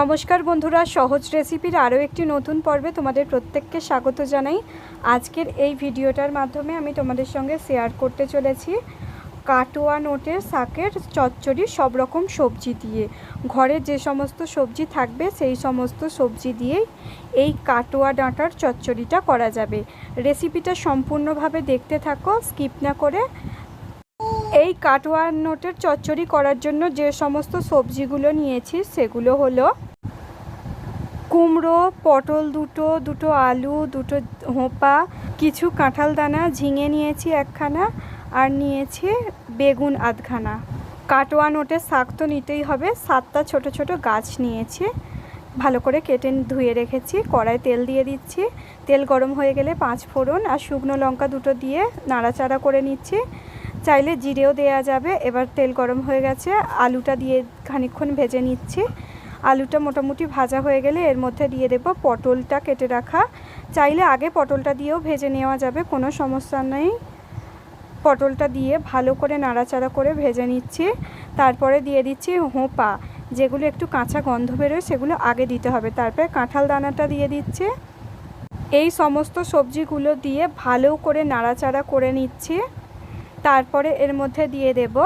নমস্কার বন্ধুরা, সহজ রেসিপির আরও একটি নতুন পর্বে তোমাদের প্রত্যেককে স্বাগত জানাই। আজকের এই ভিডিওটার মাধ্যমে আমি তোমাদের সঙ্গে শেয়ার করতে চলেছি কাটোয়া নোটের শাকের চচ্চড়ি সব রকম সবজি দিয়ে। ঘরে যে সমস্ত সবজি থাকবে সেই সমস্ত সবজি দিয়েই এই কাটোয়া ডাঁটার চচ্চড়িটা করা যাবে। রেসিপিটা সম্পূর্ণভাবে দেখতে থাকো, স্কিপ না করে এই কাটোয়া নোটের চচ্চড়ি করার জন্য যে সমস্ত সবজিগুলো নিয়েছি, সেগুলো হলো কুমড়ো, পটল দুটো দুটো আলু, দুটো হোঁপা, কিছু কাঁঠাল দানা ঝিঙে নিয়েছি একখানা আর নিয়েছি বেগুন আধখানা। কাটোয়া নোটের শাক তো নিতেই হবে, সাতটা ছোট ছোট গাছ নিয়েছি, ভালো করে কেটে ধুয়ে রেখেছি, কড়াই তেল দিয়ে দিচ্ছি, তেল গরম হয়ে গেলে পাঁচ ফোড়ন আর শুকনো লঙ্কা দুটো দিয়ে নাড়াচাড়া করে নিচ্ছি। চাইলে জিরেও দেওয়া যাবে। এবার তেল গরম হয়ে গেছে। আলুটা দিয়ে খানিকক্ষণ ভেজে নিচ্ছি। আলুটা মোটামুটি ভাজা হয়ে গেলে এর মধ্যে দিয়ে দেবো পটলটা কেটে রাখা। চাইলে আগে পটলটা দিয়েও ভেজে নেওয়া যাবে, কোনো সমস্যা নেই। পটলটা দিয়ে ভালো করে নাড়াচাড়া করে ভেজে নিচ্ছি। তারপরে দিয়ে দিচ্ছি হোঁপা। যেগুলো একটু কাঁচা গন্ধ বেরোয়, সেগুলো আগে দিতে হবে। তারপরে কাঁঠাল দানাটা দিয়ে দিচ্ছে। এই সমস্ত সবজিগুলো দিয়ে ভালো করে নাড়াচাড়া করে নিচ্ছি। তারপরে এর মধ্যে দিয়ে দেব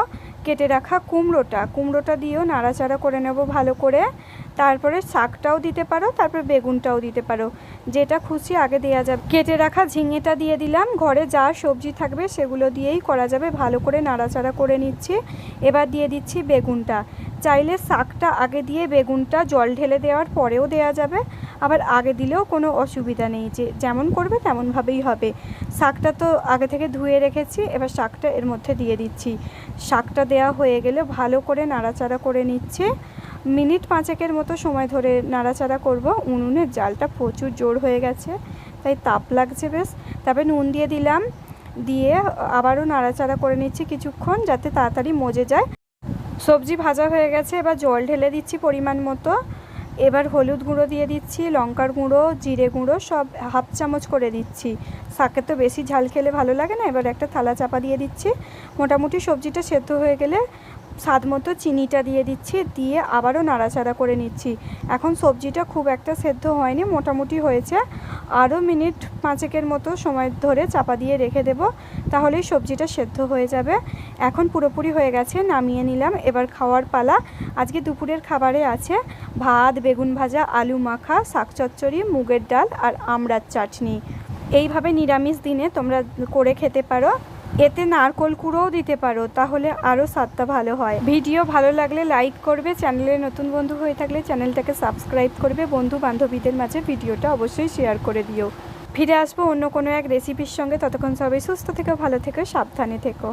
কেটে রাখা কুমড়োটা। কুমড়োটা দিয়েও নাড়াচাড়া করে নেব ভালো করে। তারপরে শাকটাও দিতে পারো, তারপরে বেগুনটাও দিতে পারো। যেটা খুশি আগে দেওয়া যাবে। কেটে রাখা ঝিঙেটা দিয়ে দিলাম। ঘরে যা সবজি থাকবে সেগুলো দিয়েই করা যাবে। ভালো করে নাড়াচাড়া করে নিচ্ছি। এবার দিয়ে দিচ্ছি বেগুনটা। চাইলে শাকটা আগে দিয়ে বেগুনটা জল ঢেলে দেওয়ার পরেও দেওয়া যাবে। আবার আগে দিলেও কোনো অসুবিধা নেই, যে যেমন করবে তেমনভাবেই হবে। শাকটা তো আগে থেকে ধুয়ে রেখেছি, এবার শাকটা এর মধ্যে দিয়ে দিচ্ছি। শাকটা দেওয়া হয়ে গেলে ভালো করে নাড়াচাড়া করে নিচ্ছে। মিনিট পাঁচেকের মতো সময় ধরে নাড়াচাড়া করব। উনুনের জালটা প্রচুর জোর হয়ে গেছে, তাই তাপ লাগছে বেশ। তবে নুন দিয়ে দিলাম, দিয়ে আবারও নাড়াচাড়া করে নিচ্ছি কিছুক্ষণ যাতে তাড়াতাড়ি মজে যায়। সবজি ভাজা হয়ে গেছে, এবার জল ঢেলে দিচ্ছি পরিমাণ মতো। এবার হলুদ গুঁড়ো দিয়ে দিচ্ছি, লঙ্কার গুঁড়ো, জিরে গুঁড়ো, সব হাফ চামচ করে দিচ্ছি। শাকের তো বেশি ঝাল খেলে ভালো লাগে না, এবার একটা থালা চাপা দিয়ে দিচ্ছি। মোটামুটি সবজিটা সেদ্ধ হয়ে গেলে স্বাদ মতো চিনিটা দিয়ে দিচ্ছি, দিয়ে আবারও নাড়াচাড়া করে নিচ্ছি। এখন সবজিটা খুব একটা সেদ্ধ হয়নি, মোটামুটি হয়েছে। আরও মিনিট পাঁচেকের মতো সময় ধরে চাপা দিয়ে রেখে দেব, তাহলেই সবজিটা সেদ্ধ হয়ে যাবে। এখন পুরোপুরি হয়ে গেছে, নামিয়ে নিলাম। এবার খাওয়ার পালা। আজকে দুপুরের খাবারে আছে ভাত, বেগুন ভাজা, আলু মাখা, শাক চচ্চড়ি, মুগের ডাল আর আমড়ার চাটনি। এইভাবে নিরামিষ দিনে তোমরা করে খেতে পারো। এতে নারকোল কুড়োও দিতে পারো, তাহলে আরও স্বাদটা ভালো হয়। ভিডিও ভালো লাগলে লাইক করবে, চ্যানেলে নতুন বন্ধু হয়ে থাকলে চ্যানেলটাকে সাবস্ক্রাইব করবে বন্ধু বান্ধবীদের মাঝে ভিডিওটা অবশ্যই শেয়ার করে দিও। ফিরে আসব অন্য কোনো এক রেসিপির সঙ্গে, ততক্ষণ সবাই সুস্থ থেকো, ভালো থেকো, সাবধানে থেকো।